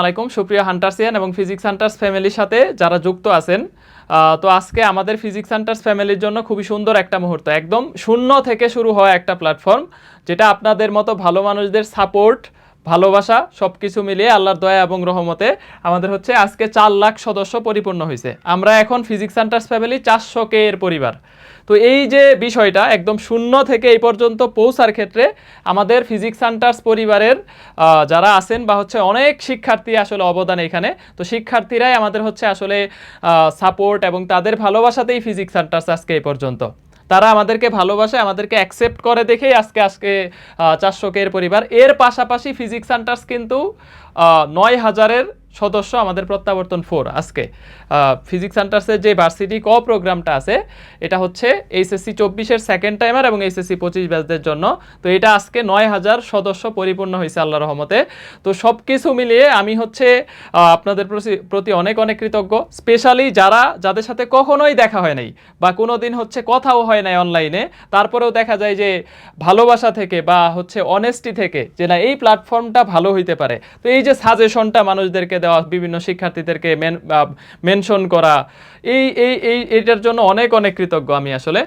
আলাইকুম, সুপ্রিয় হান্টার্সিয়ান এবং ফিজিক্স হান্টার্স ফ্যামিলির সাথে যারা যুক্ত আছেন তো আজকে আমাদের ফিজিক্স হান্টার্স ফ্যামিলির জন্য খুবই সুন্দর একটা মুহূর্ত। একদম শূন্য থেকে শুরু হওয়া একটা প্ল্যাটফর্ম যেটা আপনাদের মতো ভালো মানুষদের সাপোর্ট ভালোবাসা সব কিছু মিলিয়ে আল্লাহর দয়া এবং রহমতে আমাদের হচ্ছে আজকে চার লাখ সদস্য পরিপূর্ণ হয়েছে। আমরা এখন ফিজিক্স হান্টার্স ফ্যামিলি চারশো কে এর পরিবার। তো এই যে বিষয়টা একদম শূন্য থেকে এই পর্যন্ত পৌঁছার ক্ষেত্রে আমাদের ফিজিক্স হান্টার্স পরিবারের যারা আছেন বা হচ্ছে অনেক শিক্ষার্থী আসলে অবদান এখানে। তো শিক্ষার্থীরাই আমাদের হচ্ছে আসলে সাপোর্ট এবং তাদের ভালোবাসাতেই ফিজিক্স হান্টার্স আজকে এই পর্যন্ত। তারা আমাদেরকে ভালোবাসে, আমাদেরকে অ্যাকসেপ্ট করে দেখেই আজকে আজকে চারশো কে এর পরিবার। এর পাশাপাশি ফিজিক্স সেন্টার্স কিন্তু নয় হাজারের সদস্য আমাদের প্রত্যাবর্তন ফোর আজকে। ফিজিক্স সেন্টার্সের যে ভার্সিটি ক প্রোগ্রামটা আছে, এটা হচ্ছে এইচএসসি চব্বিশের সেকেন্ড টাইমার এবং এইচএসসি পঁচিশ ব্যাচদের জন্য। তো এটা আজকে নয় হাজার সদস্য পরিপূর্ণ হয়েছে আল্লাহ রহমতে। তো সব কিছু মিলিয়ে আমি হচ্ছে আপনাদের প্রতি- অনেক অনেক কৃতজ্ঞ। স্পেশালি যারা, যাদের সাথে কখনোই দেখা হয় নাই বা কোনো দিন হচ্ছে কথাও হয় নাই অনলাইনে তারপরেও দেখা যায় যে ভালোবাসা থেকে বা হচ্ছে অনেস্টি থেকে যে না, এই প্ল্যাটফর্মটা ভালো হইতে পারে। তো এই যে সাজেশনটা মানুষদেরকে দেওয়া, বিভিন্ন শিক্ষার্থীদেরকে মেনশন করা, এই এই এই, এইটার জন্য অনেক অনেক কৃতজ্ঞ আমি আসলে।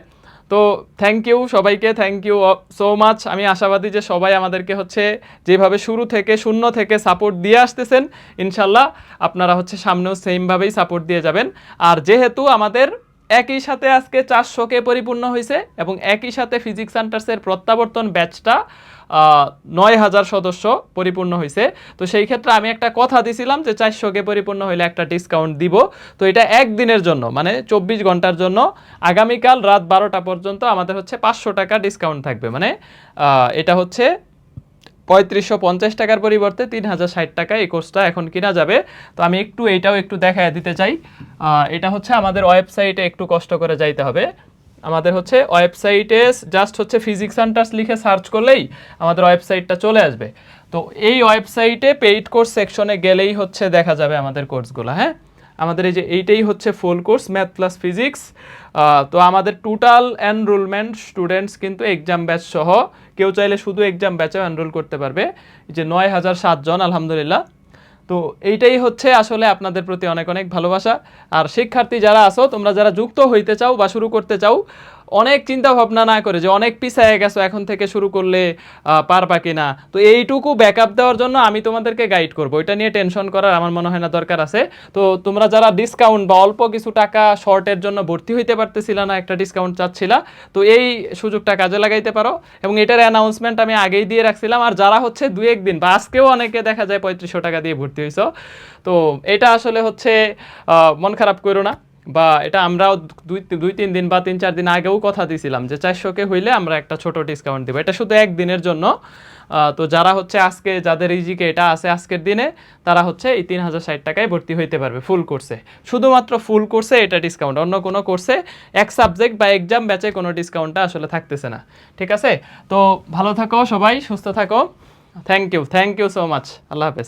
তো থ্যাংক ইউ সবাইকে থ্যাংক ইউ সো মাচ আমি আশাবাদী যে সবাই আমাদেরকে হচ্ছে যেভাবে শুরু থেকে, শূন্য থেকে সাপোর্ট দিয়ে আসতেছেন, ইনশাল্লাহ আপনারা হচ্ছে সামনেও সেমভাবেই সাপোর্ট দিয়ে যাবেন। আর যেহেতু আমাদের একই সাথে আজকে চারশোকে পরিপূর্ণ হয়েছে এবং একই সাথে ফিজিক্স সেন্টার্সের প্রত্যাবর্তন ব্যাচটা নয় হাজার সদস্য পরিপূর্ণ হয়েছে। তো সেই ক্ষেত্রে আমি একটা কথা দিছিলাম যে চারশোকে পরিপূর্ণ হইলে একটা ডিসকাউন্ট দিব। তো এটা একদিনের জন্য মানে চব্বিশ ঘণ্টার জন্য। আগামীকাল রাত বারোটা পর্যন্ত আমাদের হচ্ছে পাঁচশো টাকা ডিসকাউন্ট থাকবে। মানে এটা হচ্ছে পঁয়ত্রিশশো পঞ্চাশ টাকার পরিবর্তে তিন হাজার ষাট টাকা এই কোর্সটা এখন কিনা যাবে। তো আমি একটু এইটাও একটু দেখায় দিতে চাই। এটা হচ্ছে আমাদের ওয়েবসাইটে একটু কষ্ট করে যাইতে হবে। আমাদের হচ্ছে ওয়েবসাইটে জাস্ট হচ্ছে ফিজিক্স সেন্টার্স লিখে সার্চ করলেই আমাদের ওয়েবসাইটটা চলে আসবে। তো এই ওয়েবসাইটে পেইড কোর্স সেকশনে গেলেই হচ্ছে দেখা যাবে আমাদের কোর্সগুলো হ্যাঁ? আমাদের এই যে এইটাই হচ্ছে full course math plus physics তো আমাদের টোটাল এনরোলমেন্ট স্টুডেন্টস কিন্তু এক্সাম ব্যাচ সহ, কেউ চাইলে শুধু এক্সাম ব্যাচেও এনরোল করতে পারবে। যে নয় হাজার সাতজন আলহামদুলিল্লাহ। তো এইটাই হচ্ছে আসলে আপনাদের প্রতি অনেক অনেক ভালোবাসা। আর শিক্ষার্থী যারা আসো তোমরা যারা যুক্ত হইতে চাও বা শুরু করতে চাও অনেক চিন্তা ভাবনা না করে যে অনেক পিছায় গেছো, এখন থেকে শুরু করলে পারবা কিনা? তো এইটুকু ব্যাকআপ দেওয়ার জন্য আমি তোমাদেরকে গাইড করব। এটা নিয়ে টেনশন করার আমার মনে হয় না দরকার আছে। তো তোমরা যারা ডিসকাউন্ট বা অল্প কিছু টাকা শর্টের জন্য ভর্তি হইতে পারতেছিলা না, একটা ডিসকাউন্ট চাচ্ছিলা, তো এই সুযোগটা কাজে লাগাইতে পারো। এবং এটার অ্যানাউন্সমেন্ট আমি আগেই দিয়ে রাখছিলাম। আর যারা হচ্ছে দু একদিন বা আজকেও অনেকে দেখা যায় পঁয়ত্রিশশো টাকা দিয়ে ভর্তি হয়েছো তো এটা আসলে হচ্ছে মন খারাপ করো না। বা এটা আমরাও দুই দুই তিন দিন বা তিন চার দিন আগেও কথা দিয়েছিলাম যে চারশোকে হইলে আমরা একটা ছোট ডিসকাউন্ট দেবো। এটা শুধু একদিনের জন্য। তো যারা হচ্ছে আজকে যাদের ইজিকে এটা আছে আজকের দিনে, তারা হচ্ছে এই তিন হাজার ষাট টাকায় ভর্তি হইতে পারবে ফুল কোর্সে শুধুমাত্র ফুল কোর্সে এটা ডিসকাউন্ট অন্য কোনো কোর্সে এক সাবজেক্ট বা এক্সাম ব্যাচে কোনো ডিসকাউন্টটা আসলে থাকতেছে না। ঠিক আছে? তো ভালো থাকো সবাই, সুস্থ থাকো। Thank you thank you so much আল্লাহ হাফেজ।